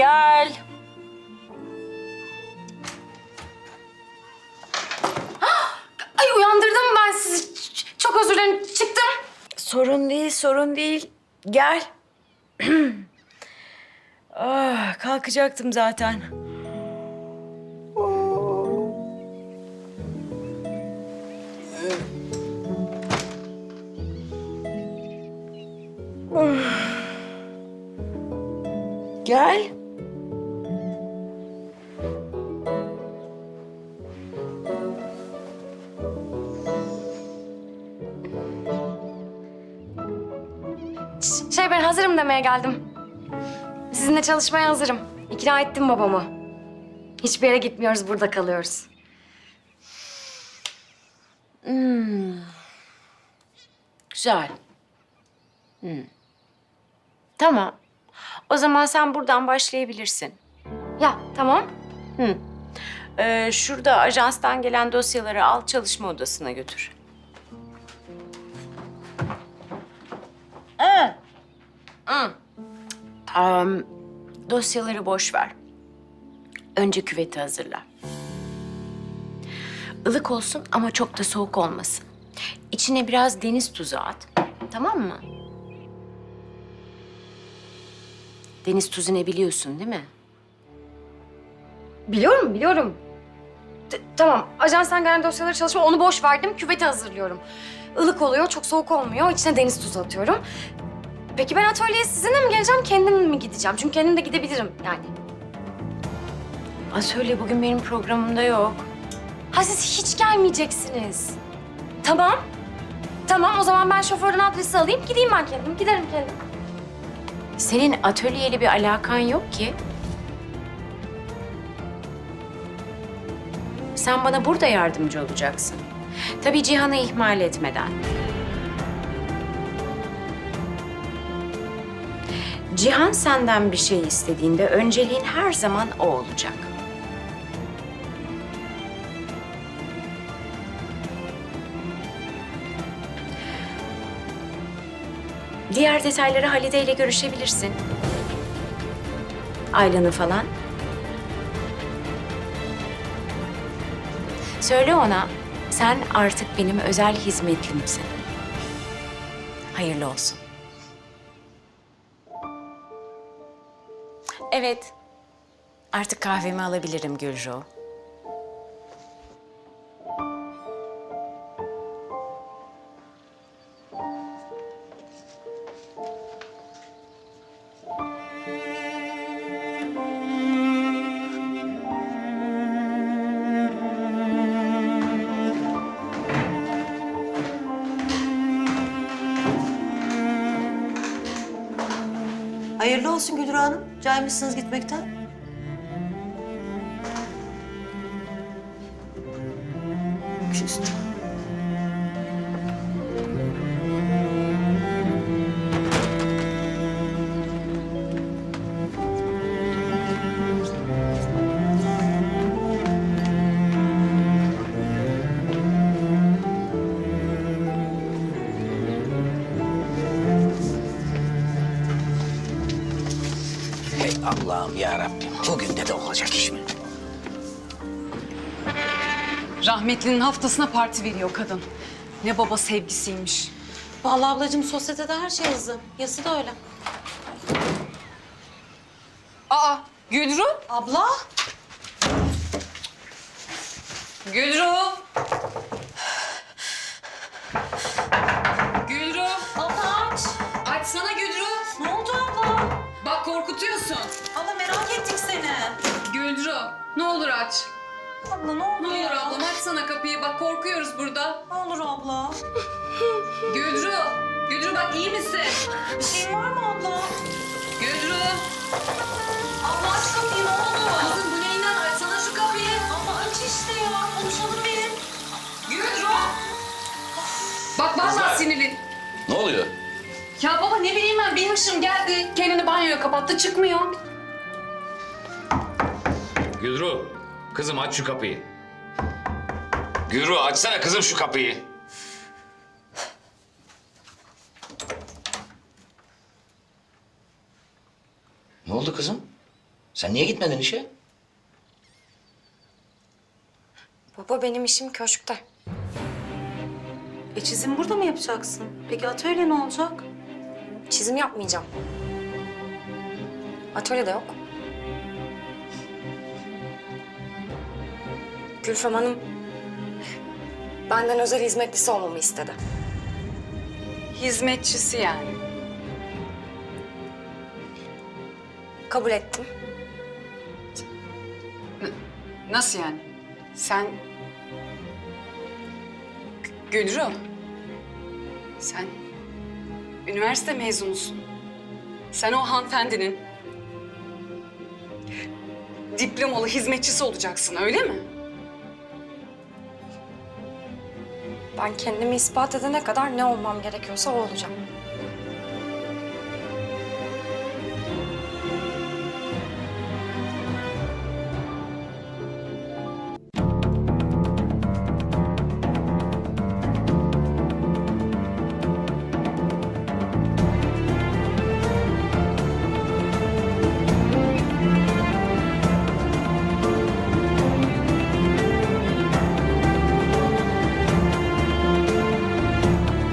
Gel. Ay uyandırdım ben sizi. Ç- Çok özür dilerim. Çıktım. Sorun değil, sorun değil. Gel. ah, kalkacaktım zaten. Gel. Ş- Şey ben hazırım demeye geldim. Sizinle çalışmaya hazırım. İkna ettim babamı. Hiçbir yere gitmiyoruz, burada kalıyoruz. Güzel. Hmm. Tamam. O zaman sen buradan başlayabilirsin. Ya tamam. Ee, şurada ajanstan gelen dosyaları al çalışma odasına götür. Hı. Hı. Am, dosyaları boş ver. Önce küveti hazırla. Ilık olsun ama çok da soğuk olmasın. İçine biraz deniz tuzu at. Tamam mı? Deniz tuzu ne biliyorsun değil mi? Biliyorum, biliyorum. Tamam, ajanstan gelen dosyaları çalışma, onu boş verdim. Küveti hazırlıyorum. Ilık oluyor, çok soğuk olmuyor. İçine deniz tuzu atıyorum. Peki ben atölyeye sizinle mi geleceğim, kendim mi gideceğim? Çünkü kendim de gidebilirim yani. Atölye bugün benim programımda yok. Ha siz hiç gelmeyeceksiniz. Tamam. Tamam, o zaman ben şoförden adresi alayım, gideyim ben kendim. Giderim kendim. Senin atölyeyle bir alakan yok ki. Sen bana burada yardımcı olacaksın. Tabii Cihan'ı ihmal etmeden. Cihan senden bir şey istediğinde önceliğin her zaman o olacak. Diğer detayları Halide ile görüşebilirsin. Aylan'ı falan. Söyle ona, sen artık benim özel hizmetlimsin. Hayırlı olsun. Evet, artık kahvemi alabilirim Gülru. Hayırlı olsun Gülür Hanım. Caymışsınız gitmekten. Küstüm. Hey Allah'ım ya Rabbim. Bugün de de olacak iş mi? Rahmetlinin haftasına parti veriyor kadın. Ne baba sevgisiymiş. Vallahi ablacığım sosyetede her şey hızlı. Yası da öyle. Aa Gülru. Abla? Gülru. Olur aç. Abla ne olur Ne olur ya? ablam açsana kapıyı. Bak korkuyoruz burada. Ne olur abla? Gülru. Gülru bak iyi misin? Bir şeyin var mı abla? Gülru. Abla aç kapıyı ne oldu? Kızım bu neyinden açsana şu kapıyı. Abla aç işte ya. Konuşalım benim. Gülru. Bak vallahi sinirli. Ne oluyor? Ya baba ne bileyim ben benim ışığım geldi. Kendini banyoya kapattı çıkmıyor. Gülru, kızım aç şu kapıyı. Gülru açsana kızım şu kapıyı. Ne oldu kızım? Sen niye gitmedin işe? Baba benim işim köşkte. E çizim burada mı yapacaksın? Peki atölye ne olacak? Çizim yapmayacağım. Atölyede yok. Gülfem Hanım benden özel hizmetlisi olmamı istedi. Hizmetçisi yani. Kabul ettim. Nasıl yani? Sen... G- Gülru. Sen üniversite mezunusun. Sen o hanımefendinin diplomalı hizmetçisi olacaksın öyle mi? Ben kendimi ispat edene kadar ne olmam gerekiyorsa o olacağım.